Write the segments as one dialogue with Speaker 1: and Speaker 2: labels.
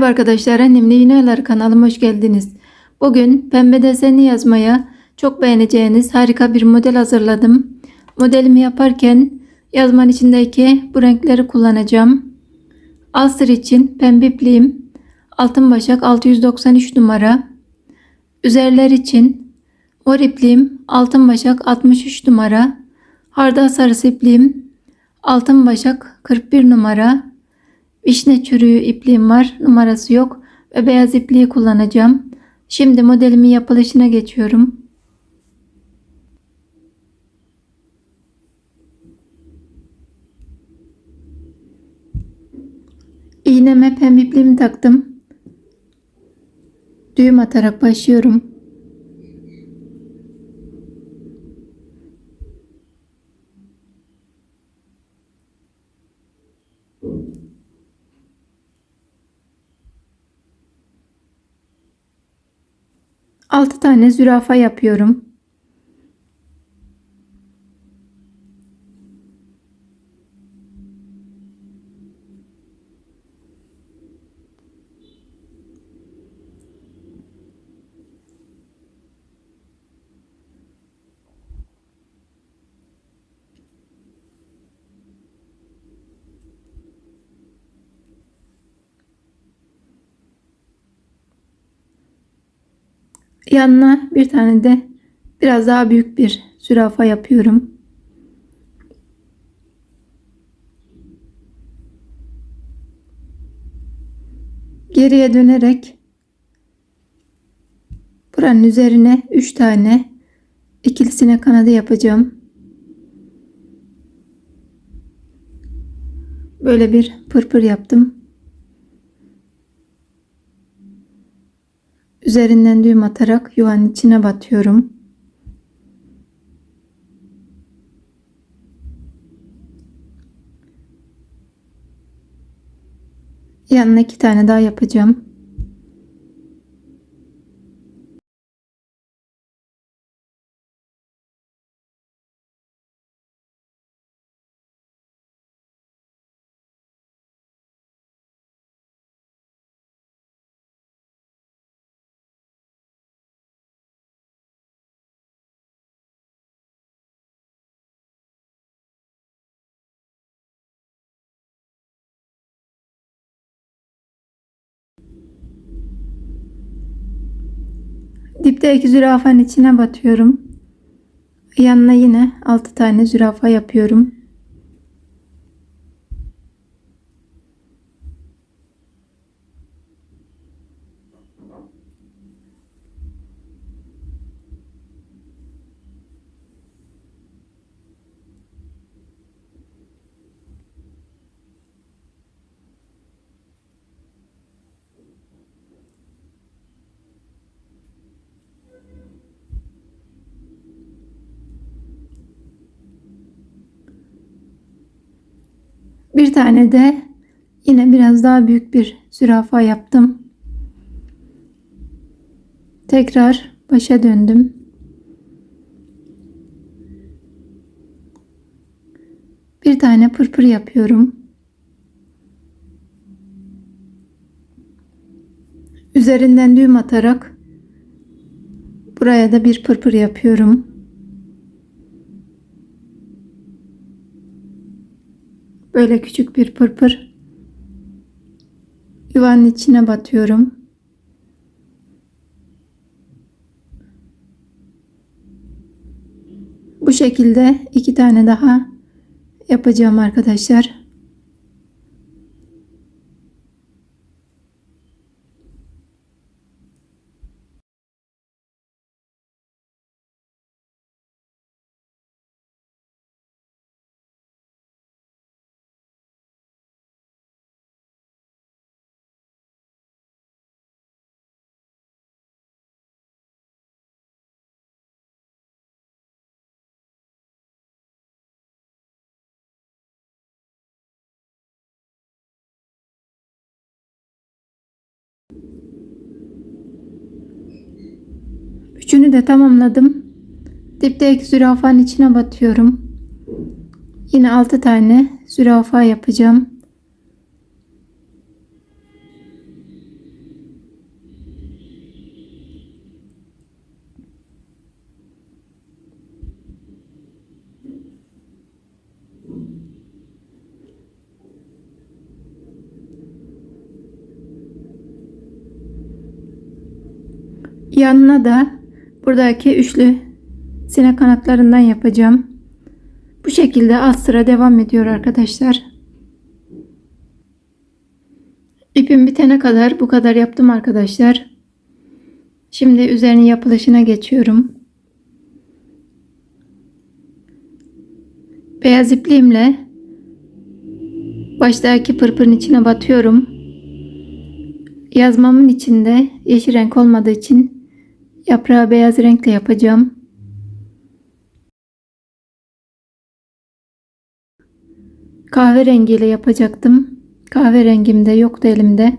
Speaker 1: Merhaba arkadaşlar annemle Yunalar kanalıma hoş geldiniz. Bugün pembe desenli yazmaya çok beğeneceğiniz harika bir model hazırladım. Modelimi yaparken yazmanın içindeki bu renkleri kullanacağım. Asır için pembe ipliğim altın başak 693 numara. Üzerler için mor ipliğim altın başak 63 numara. Hardal sarısı ipliğim altın başak 41 numara. Vişne çürüğü ipliğim var. Numarası yok. Ve beyaz ipliği kullanacağım. Şimdi modelimin yapılışına geçiyorum. İğneme pembe ipliğimi taktım. Düğüm atarak başlıyorum. Altı tane zürafa yapıyorum. Yanına bir tane de biraz daha büyük bir zürafa yapıyorum. Geriye dönerek buranın üzerine 3 tane ikilisine kanadı yapacağım. Böyle bir pırpır yaptım. Üzerinden düğüm atarak yuvanın içine batıyorum. Yanına iki tane daha yapacağım. Dipteki zürafanın içine batıyorum. Yanına yine 6 tane zürafa yapıyorum. Bir tane de yine biraz daha büyük bir zürafa yaptım. Tekrar başa döndüm. Bir tane pırpır yapıyorum. Üzerinden düğüm atarak buraya da bir pırpır yapıyorum. Böyle küçük bir pırpır yuvanın içine batıyorum. Bu şekilde iki tane daha yapacağım arkadaşlar. Üçünü de tamamladım. Dipteki zürafanın içine batıyorum. Yine 6 tane zürafa yapacağım. Yanına da buradaki üçlü sinek kanatlarından yapacağım. Bu şekilde alt sıra devam ediyor arkadaşlar. İpim bitene kadar bu kadar yaptım arkadaşlar. Şimdi üzerinin yapılışına geçiyorum. Beyaz ipliğimle baştaki pırpırın içine batıyorum. Yazmamın içinde yeşil renk olmadığı için yaprağı beyaz renkle yapacağım. Kahverengiyle yapacaktım. Kahverengim de yoktu elimde.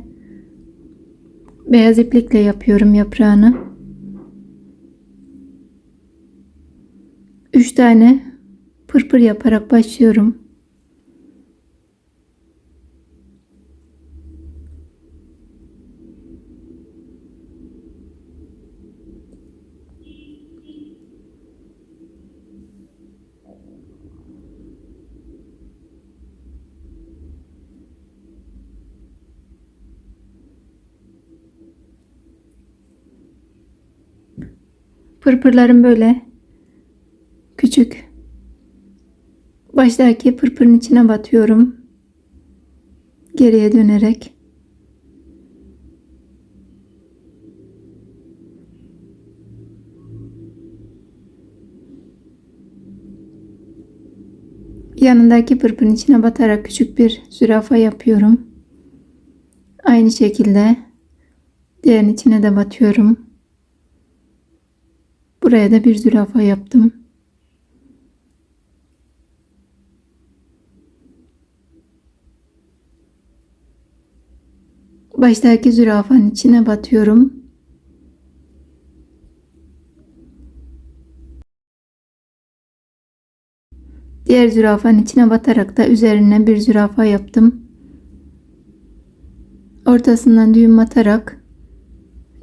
Speaker 1: Beyaz iplikle yapıyorum yaprağını. 3 tane pırpır yaparak başlıyorum. Pırpırlarım böyle küçük. Baştaki pırpırın içine batıyorum. Geriye dönerek. Yanındaki pırpırın içine batarak küçük bir zürafa yapıyorum. Aynı şekilde diğerinin içine de batıyorum. Buraya da bir zürafa yaptım. Baştaki zürafanın içine batıyorum. Diğer zürafanın içine batarak da üzerine bir zürafa yaptım. Ortasından düğüm atarak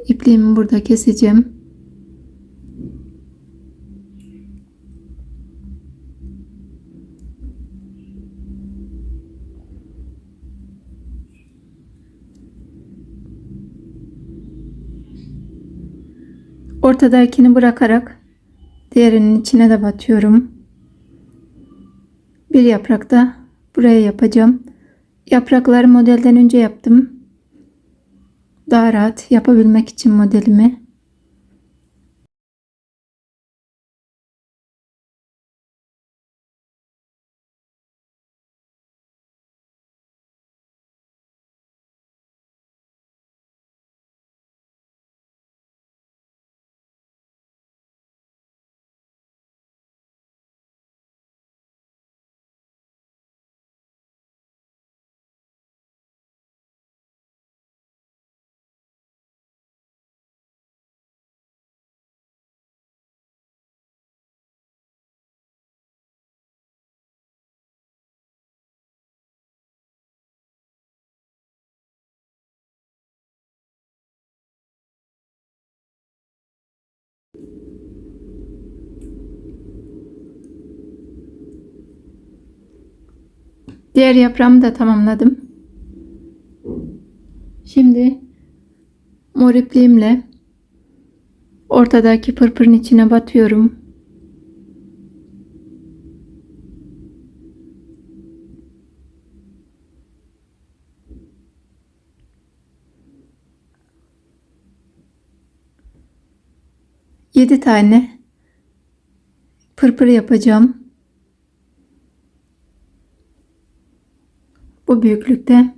Speaker 1: ipliğimi burada keseceğim. Ortadakini bırakarak diğerinin içine de batıyorum. Bir yaprak da buraya yapacağım. Yaprakları modelden önce yaptım. Daha rahat yapabilmek için modelimi. Diğer yaprağımı da tamamladım. Şimdi mor ipliğimle ortadaki pırpırın içine batıyorum. Yedi tane pırpır yapacağım. Bu büyüklükte.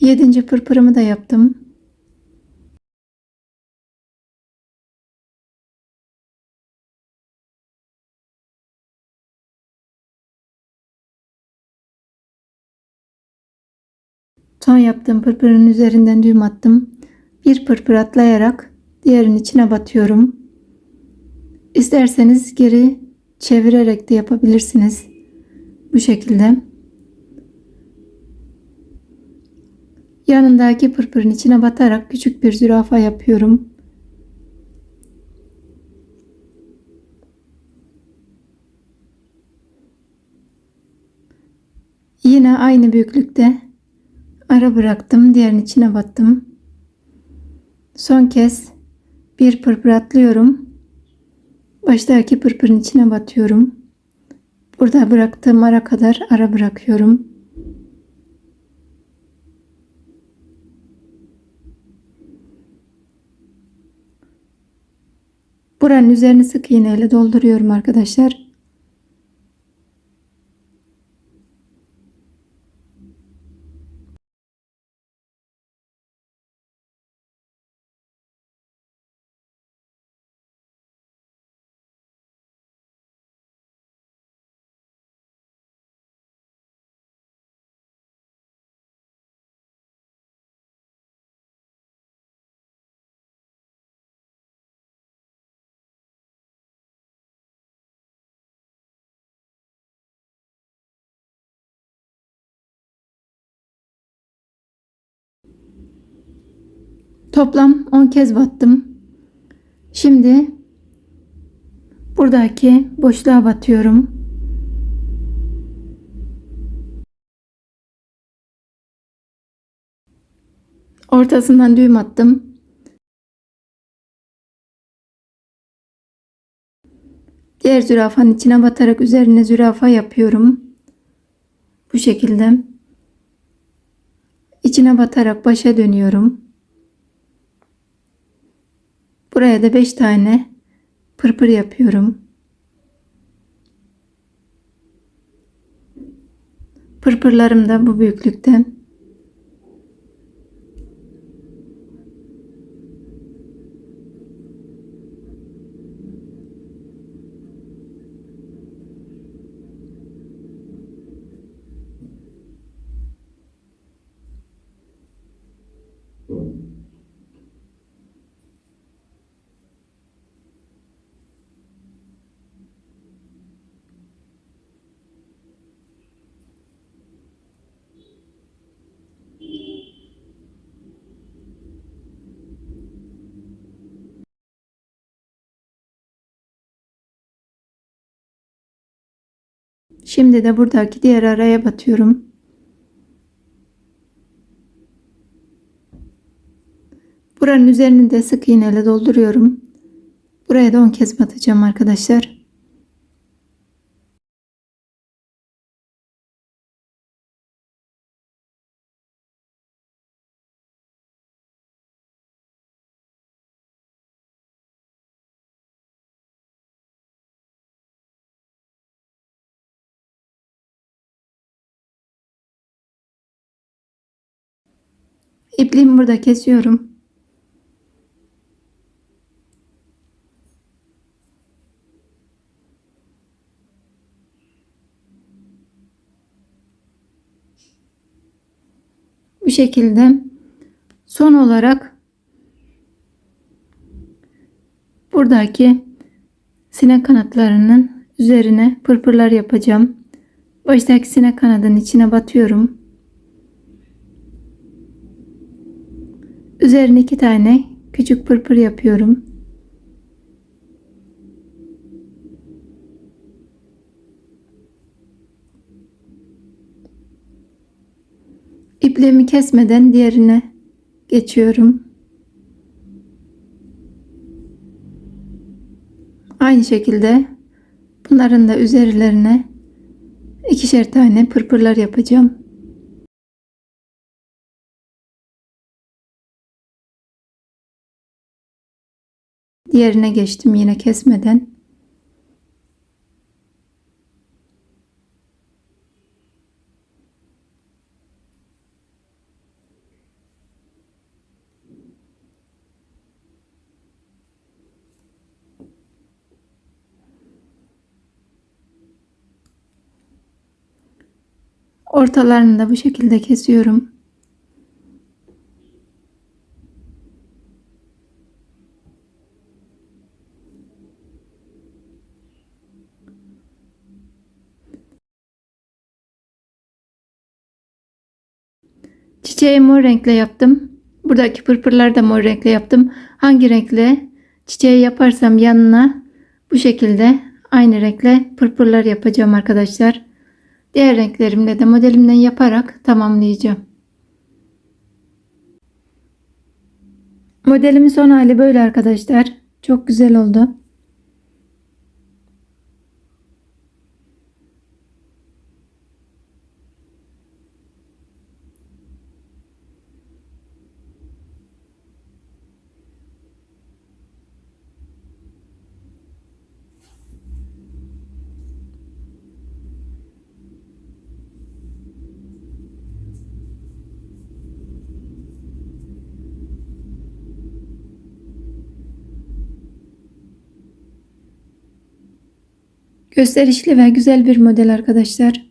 Speaker 1: Yedinci pırpırımı da yaptım. Son yaptığım pırpırın üzerinden düğüm attım. Bir pırpır atlayarak diğerinin içine batıyorum. İsterseniz geri çevirerek de yapabilirsiniz. Bu şekilde. Yanındaki pırpırın içine batarak küçük bir zürafa yapıyorum. Yine aynı büyüklükte ara bıraktım. Diğerinin içine battım. Son kez bir pırpır atlıyorum. Baştaki pırpırın içine batıyorum. Burada bıraktığım ara kadar ara bırakıyorum. Buranın üzerini sık iğneyle dolduruyorum arkadaşlar. Toplam 10 kez battım. Şimdi buradaki boşluğa batıyorum. Ortasından düğüm attım. Diğer zürafanın içine batarak üzerine zürafa yapıyorum. Bu şekilde. İçine batarak başa dönüyorum. Buraya da 5 tane pırpır yapıyorum. Pırpırlarım da bu büyüklükte. Şimdi de buradaki diğer araya batıyorum. Buranın üzerini de sık iğneyle dolduruyorum. Buraya da 10 kez batacağım arkadaşlar. İpliğimi burada kesiyorum. Bu şekilde son olarak buradaki sinek kanatlarının üzerine pırpırlar yapacağım. Baştaki sinek kanadının içine batıyorum. Üzerine iki tane küçük pırpır yapıyorum. İpliğimi kesmeden diğerine geçiyorum. Aynı şekilde bunların da üzerlerine ikişer tane pırpırlar yapacağım. Diğerine geçtim yine kesmeden. Ortalarını da bu şekilde kesiyorum. Çiçeği mor renkle yaptım. Buradaki pırpırları da mor renkle yaptım. Hangi renkle çiçeği yaparsam yanına bu şekilde aynı renkle pırpırlar yapacağım arkadaşlar. Diğer renklerimle de modelimden yaparak tamamlayacağım. Modelimin son hali böyle arkadaşlar. Çok güzel oldu. Gösterişli ve güzel bir model arkadaşlar.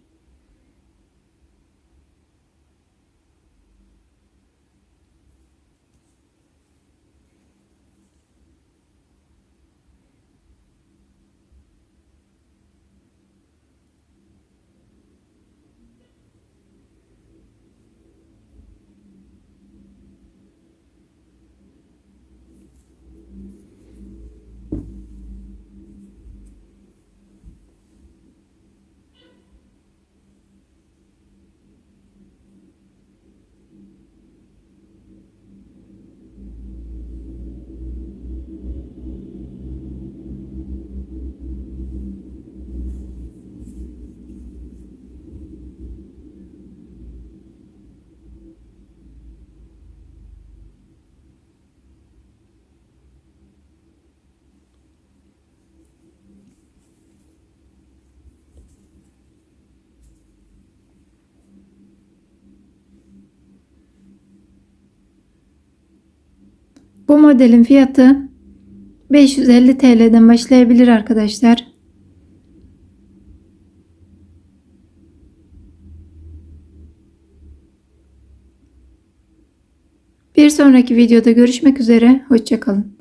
Speaker 1: Bu modelin fiyatı 550 TL'den başlayabilir arkadaşlar. Bir sonraki videoda görüşmek üzere. Hoşçakalın.